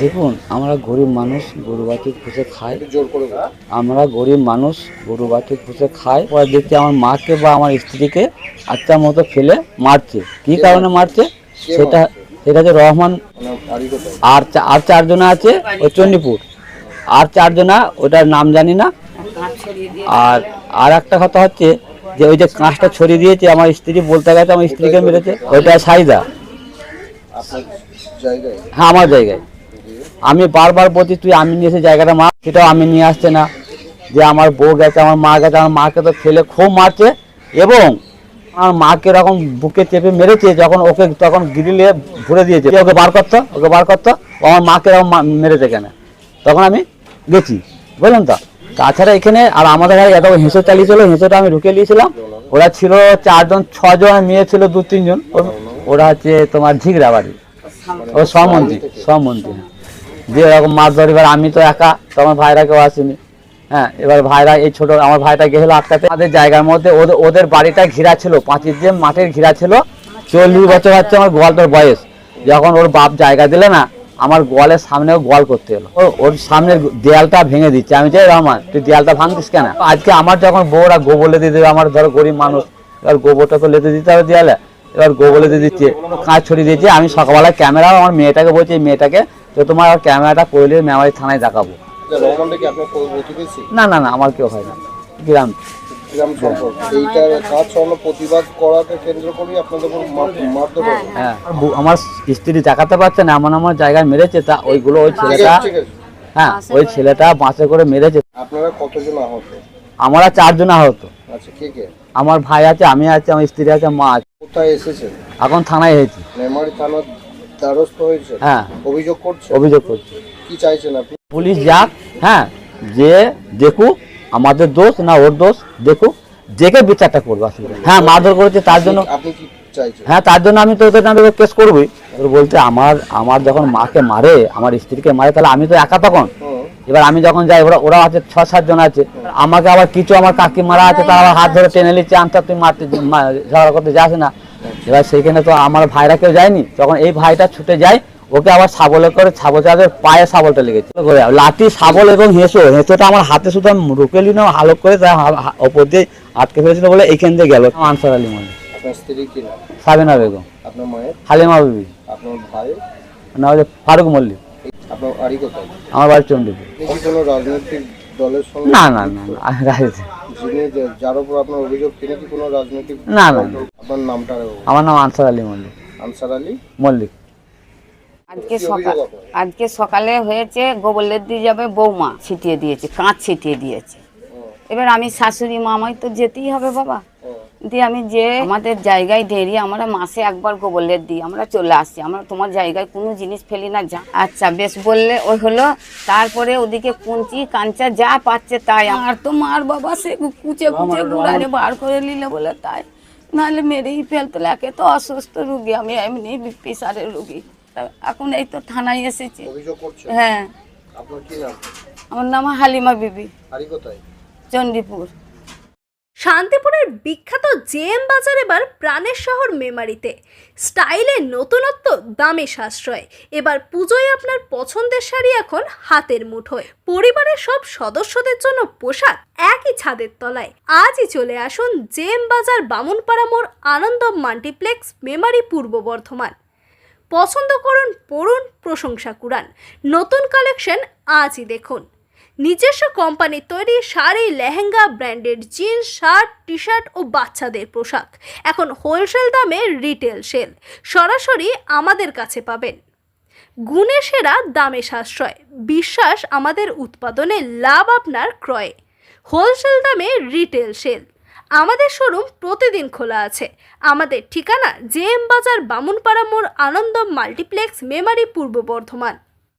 দেখুন, আমরা গরিব মানুষ, গরু বাছুর পুষে খাই। আমরা গরিব মানুষ, গরু বাছুর পুষে খাই। পরে দেখছি আমার মাকে বা আমার স্ত্রীকে আচ্ছা মতো ফেলে মারছে? কি কারণে মারছে? সেটা সেটা হচ্ছে রহমান। মানে আর আর চারজনা আছে ওই চণ্ডীপুর। আর চারজনা, ওটার নাম জানি না। আর আর একটা কথা হচ্ছে যে, ওই যে কাঁচটা ছড়িয়ে দিয়েছে, আমার স্ত্রী বলতে গেছে, আমার স্ত্রীকে মেরেছে। ওইটা সাইদা হ্যাঁ আমার জায়গায়। আমি বারবার বলছি, তুই আমি নিয়ে এসে জায়গাটা মা সেটাও আমি নিয়ে আসছে না। যে আমার বউ গেছে, আমার মা গেছে, আমার মাকে তো ফেলে খুব মারছে। এবং আমার মাকে এরকম বুকে চেপে মেরেছে, যখন ওকে তখন গিরিলে ভরে দিয়েছে। ওকে বার করতো, ওকে বার করতো আমার মাকে এরকম মেরেছে কেন তখন আমি গেছি, বুঝলেন তো? তাছাড়া এখানে আর আমাদের ঘরে এত হেঁসো চালিয়েছিল হেঁসোটা আমি ঢুকে নিয়েছিলাম ওরা ছিল চারজন, ছজন মেয়ে ছিল দু তিনজন ওরা হচ্ছে তোমার ঝিগড়া বাড়ি ও সমন্ত্রী হ্যাঁ। যে এরকম মাছ ধরে, এবার আমি তো একা তখন ভাইরা কেউ আসেনি। হ্যাঁ এবার ভাইরা, এই ছোট, আমার ভাইটা গেছিল আটকাতে আমাদের জায়গার মধ্যে ওদের ওদের বাড়িটা ঘিরা ছিল, পাঁচির যে মাঠের ঘিরা ছিল। চল্লিশ বছর হচ্ছে আমার গোয়ালটার বয়স। যখন ওর বাপ জায়গা দিলে না, আমার গোয়ালের সামনেও গোয়াল করতে এলো। ওর সামনের দেয়ালটা ভেঙে দিচ্ছে। আমি চাই রহমান তুই দেয়ালটা ভাঙতিস কেন? আজকে আমার যখন বউরা গোবর লেতে দেবে, আমার ধরো গরিব মানুষ, এবার গোবরটা তো লেতে দিতে হবে দেয়ালে। এবার গোবর লেতে দিচ্ছে কাজ ছড়িয়ে দিয়েছে। আমি সকালবেলা ক্যামেরা আমার মেয়েটাকে বলছি মেয়েটাকে তো তোমার ক্যামেরাটা করলে মেমারি থানায় দেখাবো। আচ্ছা, না না না আমার কেউ হয় না। গ্রাম। গ্রাম সম্পর্ক এইটার কাজ সরানো প্রতিবাদ করাকে কেন্দ্র করে আপনাদের মারধর হ্যাঁ। আমার স্ত্রী দেখাতে পারছে না এমন আমার জায়গায় মেরেছে তা ওইগুলো ওই ছেলেটা ঠিক আছে। হ্যাঁ ওই ছেলেটা বাঁচে করে মেরেছে। আপনারা কতজন আহত? আমরা চারজন আহত। আচ্ছা কে কে? আমার ভাই আছে আমি আছি আমার স্ত্রী আছে মা আছে। কোথায় এসেছেন এখন থানায় হয়েছি মেমারি থানার দ্বারস্থ হয়েছে? হ্যাঁ। অভিযোগ করছে? অভিযোগ করছি। কি চাইছেন আপনি? পুলিশ যাক হ্যাঁ যে দেখুক আমাদের দোষ না ওর দোষ দেখুক দেখে বিচারটা করব আসলে। হ্যাঁ মারধর করেছে তার জন্য। আপনি কি চাইছেন? হ্যাঁ তার জন্য আমি তো ওদের নামে কেস করবই। ওর বলতে আমার আমার যখন মাকে মারে আমার স্ত্রীকে মারে তাহলে আমি তো একা তখন? এবার আমি যখন যাই ওরা ওরা আছে ছ সাতজন আছে। আমাকে আবার কিছু আমার কাকি মারা আছে তারা আবার হাত ধরে টেনে নিচ্ছে আনতে তুই মারতে ঝগড়া করতে যাস না। এবার সেইখানে তো আমার ভাইরা কেউ যায়নি। তখন এই ভাইটা ছুটে যায় ওকে আবার শাবলে করে ছাবল চাঁদের পায়ে শাবলটা লেগেছে। লাঠি শাবল এবং হেঁসো হেঁসোটা আমার হাতে শুধু আমি রুকেলি না হালক করে তাই ওপর দিয়ে আটকে ফেলেছিল বলে এইখান দিয়ে গেল। আনসার আলী মল্লিক সাবিনা বেগম। হালিমা বিবি। ভাই না হচ্ছে ফারুক মল্লিক। আমার বাড়ি চণ্ডীপুর। না না না না আমি রাজনীতি। যিনি যে- যার উপর আপনার অভিযোগ তিনি কি কোনো রাজনৈতিক না, না, না। আপনার নামটা আমার নাম আনসার আলী মল্লিক। আনসার আলী? মল্লিক। আজকে সকাল আজকে সকালে হয়েছে গোবরলের দিয়ে যাবে বৌমা ছিটিয়ে দিয়েছে কাঁচ ছিটিয়ে দিয়েছে। এবার আমি শাশুড়ি মা আমায় তো যেতেই হবে বাবা। দিয়ে আমি যে আমাদের জায়গায় দেরি আমরা মাসে একবার গোবরলের দিই আমরা চলে আসছি আমরা তোমার জায়গায় কোনো জিনিস ফেলি না যা। আচ্ছা বেশ বললে ওই হলো তারপরে ওদিকে কুঞ্চি কাঞ্চা যা পাচ্ছে তাই। আর তো মার বাবা সে কুচে কুচে গুড়ানে বার করে নিলে বলে তাই। নাহলে মেরেই ফেলতো একে তো অসুস্থ রুগী আমি এমনি প্রেশারের রুগী। তা এখন এই তো থানায় এসেছি। হ্যাঁ। আপনার কি নাম? আমার নাম হালিমা বিবি। বাড়ি চণ্ডীপুর। শান্তিপুরের বিখ্যাত জেএম বাজার এবার প্রাণের শহর মেমারিতে। স্টাইলে নতুনত্ব দামে সাশ্রয়। এবার পুজোয় আপনার পছন্দের শাড়ি এখন হাতের মুঠোয়। পরিবারের সব সদস্যদের জন্য পোশাক একই ছাদের তলায়। আজই চলে আসুন জেএম বাজার বামুনপাড়া মোড় আনন্দম মাল্টিপ্লেক্স মেমারি পূর্ব বর্ধমান। পছন্দ করুন, পড়ুন, প্রশংসা কুড়ান। নতুন কালেকশন আজই দেখুন। নিজস্ব কোম্পানির তৈরি sari, lehenga, branded jeans, shirt T shirt ও বাচ্চাদের পোশাক। এখন হোলসেল দামে রিটেল সেল। সরাসরি আমাদের কাছে পাবেন। গুণে সেরা দামে সাশ্রয়। বিশ্বাস আমাদের উৎপাদনে লাভ আপনার ক্রয়ে। হোলসেল দামে রিটেল সেল। আমাদের শোরুম প্রতিদিন খোলা আছে। আমাদের ঠিকানা জে এম বাজার বামুনপাড়া মোড় আনন্দ মাল্টিপ্লেক্স মেমারি পূর্ব বর্ধমান।